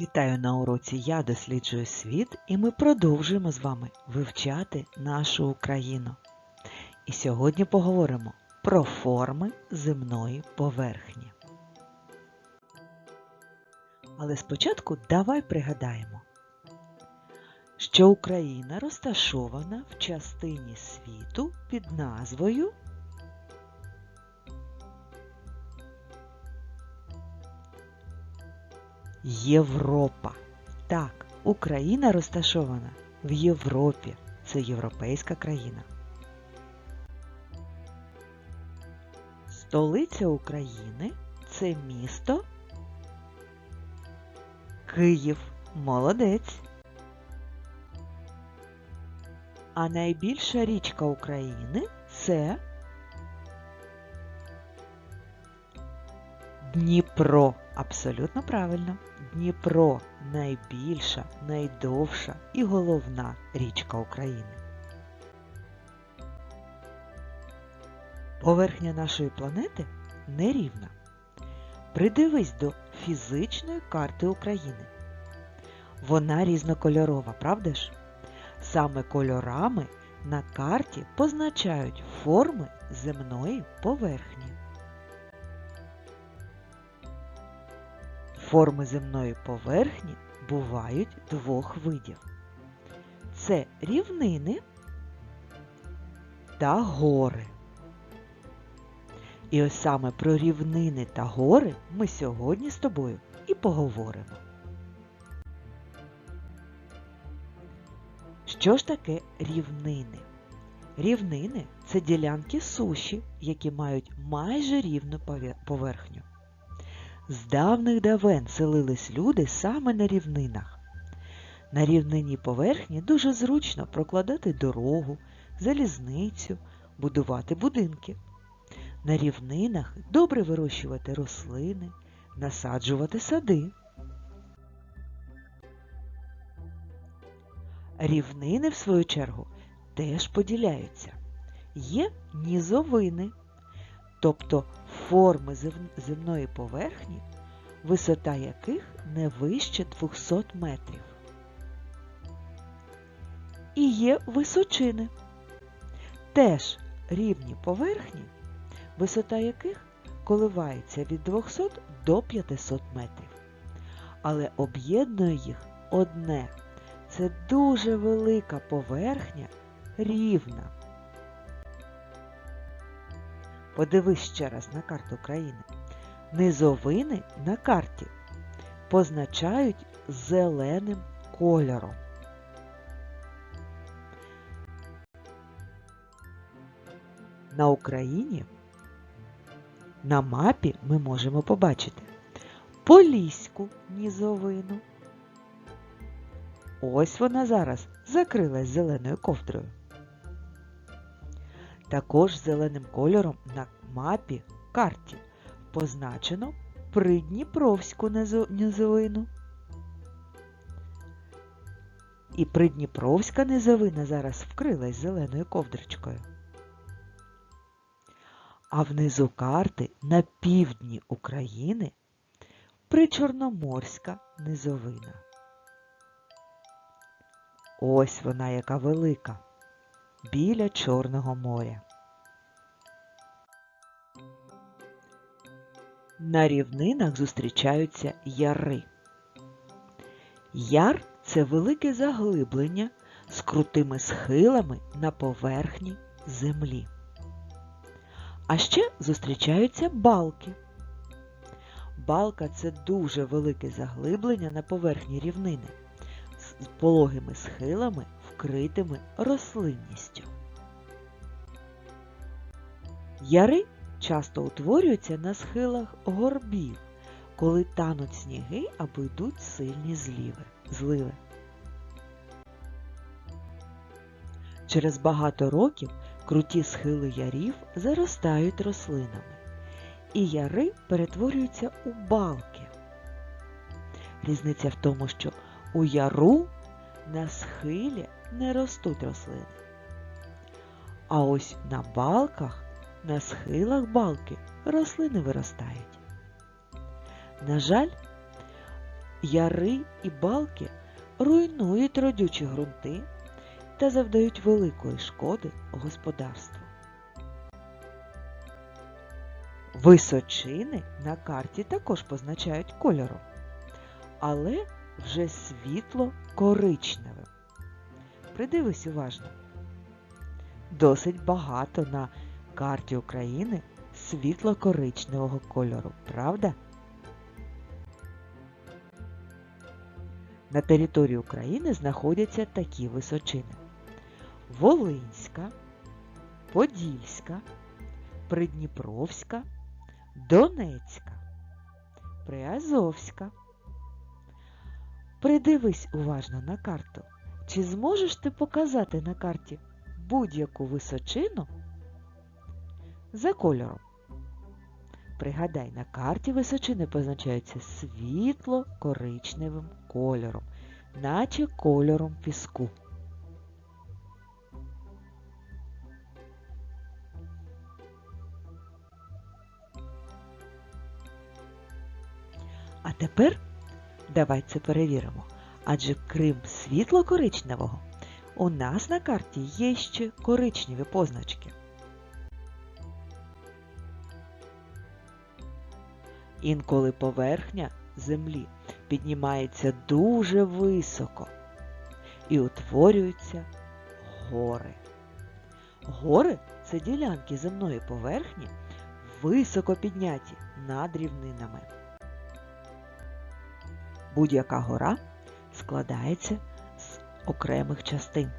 Вітаю на уроці Я досліджую світ і ми продовжуємо з вами вивчати нашу Україну. І сьогодні поговоримо про форми земної поверхні. Але спочатку давай пригадаємо, що Україна розташована в частині світу під назвою Європа. Так, Україна розташована в Європі. Це європейська країна. Столиця України це місто Київ. Молодець. А найбільша річка України це Дніпро. Абсолютно правильно. Дніпро найбільша, найдовша і головна річка України. Поверхня нашої планети нерівна. Придивись до фізичної карти України. Вона різнокольорова, правда ж? Саме кольорами на карті позначають форми земної поверхні. Форми земної поверхні бувають двох видів. Це рівнини та гори. І ось саме про рівнини та гори ми сьогодні з тобою і поговоримо. Що ж таке рівнини? Рівнини це ділянки суші, які мають майже рівну поверхню. З давних давен селились люди саме на рівнинах. На рівнині поверхні дуже зручно прокладати дорогу, залізницю, будувати будинки. На рівнинах добре вирощувати рослини, насаджувати сади. Рівнини, в свою чергу, теж поділяються. Є нізовини, тобто форми земної поверхні, висота яких не вище 200 метрів. І є височини, теж рівні поверхні, висота яких коливається від 200 до 500 метрів. Але об'єднує їх одне це дуже велика поверхня рівна. Подивись ще раз на карту країни. Низовини на карті позначають зеленим кольором. На Україні на мапі ми можемо побачити Поліську нізовину. Ось вона зараз закрилась зеленою ковдрою. Також зеленим кольором на мапі карті позначено Придніпровську низовину. І Придніпровська низовина зараз вкрилась зеленою ковдричкою. А внизу карти на півдні України Причорноморська низовина. Ось вона яка велика біля Чорного моря. На рівнинах зустрічаються яри. Яр це велике заглиблення з крутими схилами на поверхні землі. А ще зустрічаються балки. Балка це дуже велике заглиблення на поверхні рівнини з пологими схилами вкритими рослинністю. Яри часто утворюються на схилах горбів, коли тануть сніги або йдуть сильні зливи. зливи. Через багато років круті схили ярів заростають рослинами, і яри перетворюються у балки. Різниця в тому, що у яру на схилі не ростуть рослини. А ось на балках, на схилах балки рослини виростають. На жаль, яри і балки руйнують родючі ґрунти та завдають великої шкоди господарству. Височини на карті також позначають кольором, але вже світло коричневим. Придивись уважно. Досить багато на карті України світло-коричневого кольору, правда? На території України знаходяться такі височини: Волинська, Подільська, Придніпровська, Донецька, Приазовська. Придивись уважно на карту. Чи зможеш ти показати на карті будь-яку височину за кольором? Пригадай, на карті височини позначаються світло-коричневим кольором, наче кольором піску. А тепер давай це перевіримо. Адже крім світло-коричневого, у нас на карті є ще коричневі позначки. Інколи поверхня землі піднімається дуже високо і утворюються гори. Гори це ділянки земної поверхні, високо підняті над рівнинами. Будь-яка гора складається з окремих частин.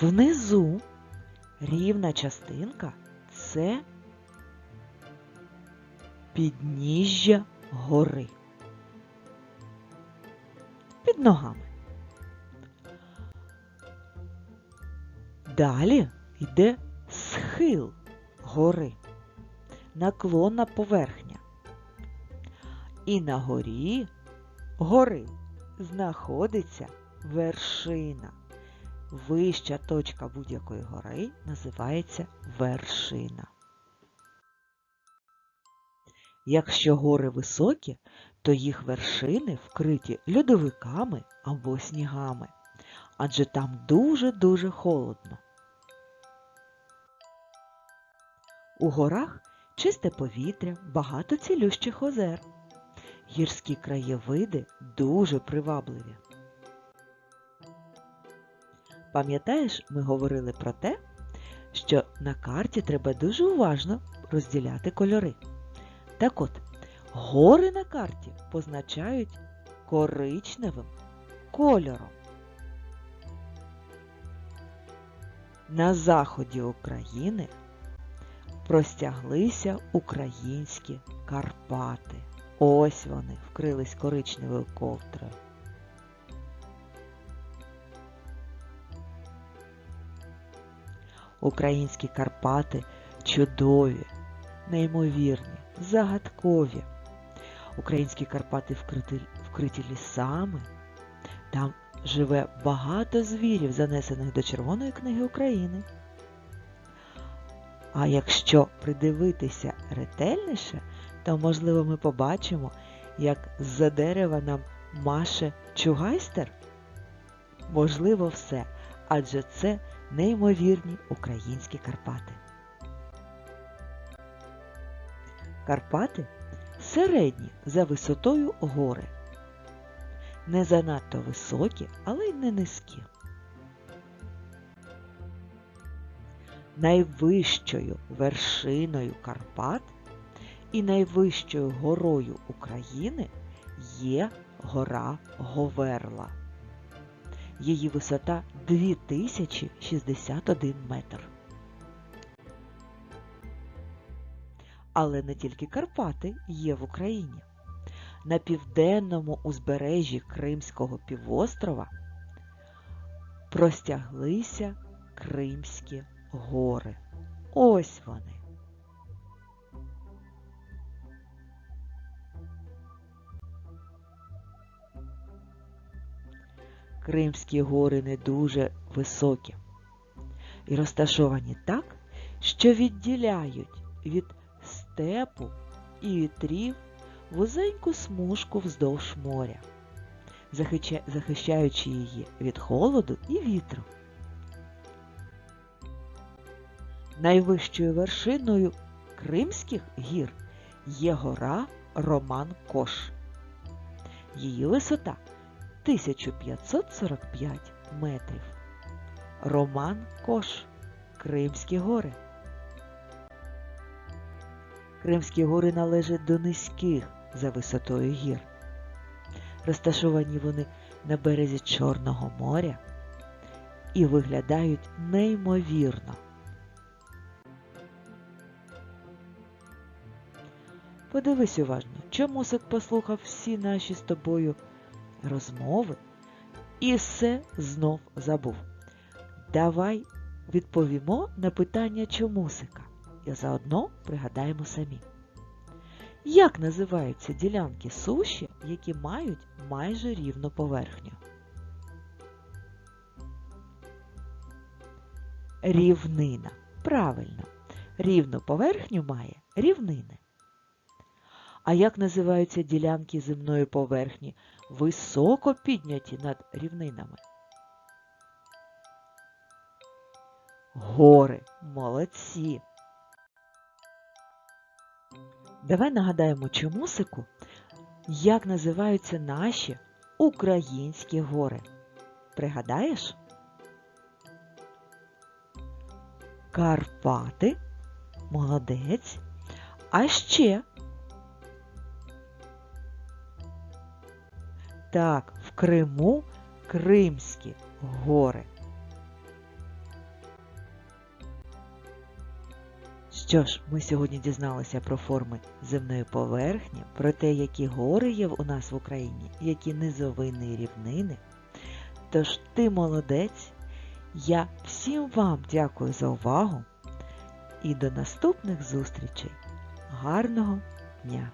Внизу рівна частинка це підніжжя гори. Під ногами. Далі йде схил гори, наклонна поверхня. І на горі гори знаходиться вершина. Вища точка будь-якої гори називається вершина. Якщо гори високі, то їх вершини вкриті льодовиками або снігами, адже там дуже-дуже холодно. У горах чисте повітря, багато цілющих озер. Гірські краєвиди дуже привабливі. Пам'ятаєш, ми говорили про те, що на карті треба дуже уважно розділяти кольори. Так от, гори на карті позначають коричневим кольором. На заході України простяглися українські Карпати. Ось вони вкрились коричневою ковдрою. Українські Карпати чудові, неймовірні, загадкові. Українські Карпати вкриті, вкриті лісами. Там живе багато звірів, занесених до Червоної книги України. А якщо придивитися ретельніше, то, можливо, ми побачимо, як з-за дерева нам маше чугайстер? Можливо, все, адже це неймовірні українські Карпати. Карпати середні за висотою гори. Не занадто високі, але й не низькі. Найвищою вершиною Карпат і найвищою горою України є гора Говерла. Її висота 2061 метр. Але не тільки Карпати є в Україні. На південному узбережжі Кримського півострова простяглися Кримські гори. Ось вони. Кримські гори не дуже високі і розташовані так, що відділяють від степу і вітрів вузеньку смужку вздовж моря, захищаючи її від холоду і вітру. Найвищою вершиною Кримських гір є гора Роман Кош. Її висота 1545 метрів. Роман Кош. Кримські гори. Кримські гори належать до низьких за висотою гір. Розташовані вони на березі Чорного моря і виглядають неймовірно. Подивись уважно, чому чомусик послухав всі наші з тобою розмови і все знов забув. Давай відповімо на питання чомусика і заодно пригадаємо самі. Як називаються ділянки суші, які мають майже рівну поверхню? Рівнина. Правильно. Рівну поверхню має рівнини. А як називаються ділянки земної поверхні, високо підняті над рівнинами? Гори. Молодці. Давай нагадаємо чомусику, як називаються наші українські гори. Пригадаєш? Карпати. Молодець. А ще. Так, в Криму Кримські гори. Що ж, ми сьогодні дізналися про форми земної поверхні, про те, які гори є у нас в Україні, які низовини і рівнини. Тож ти молодець, я всім вам дякую за увагу і до наступних зустрічей. Гарного дня!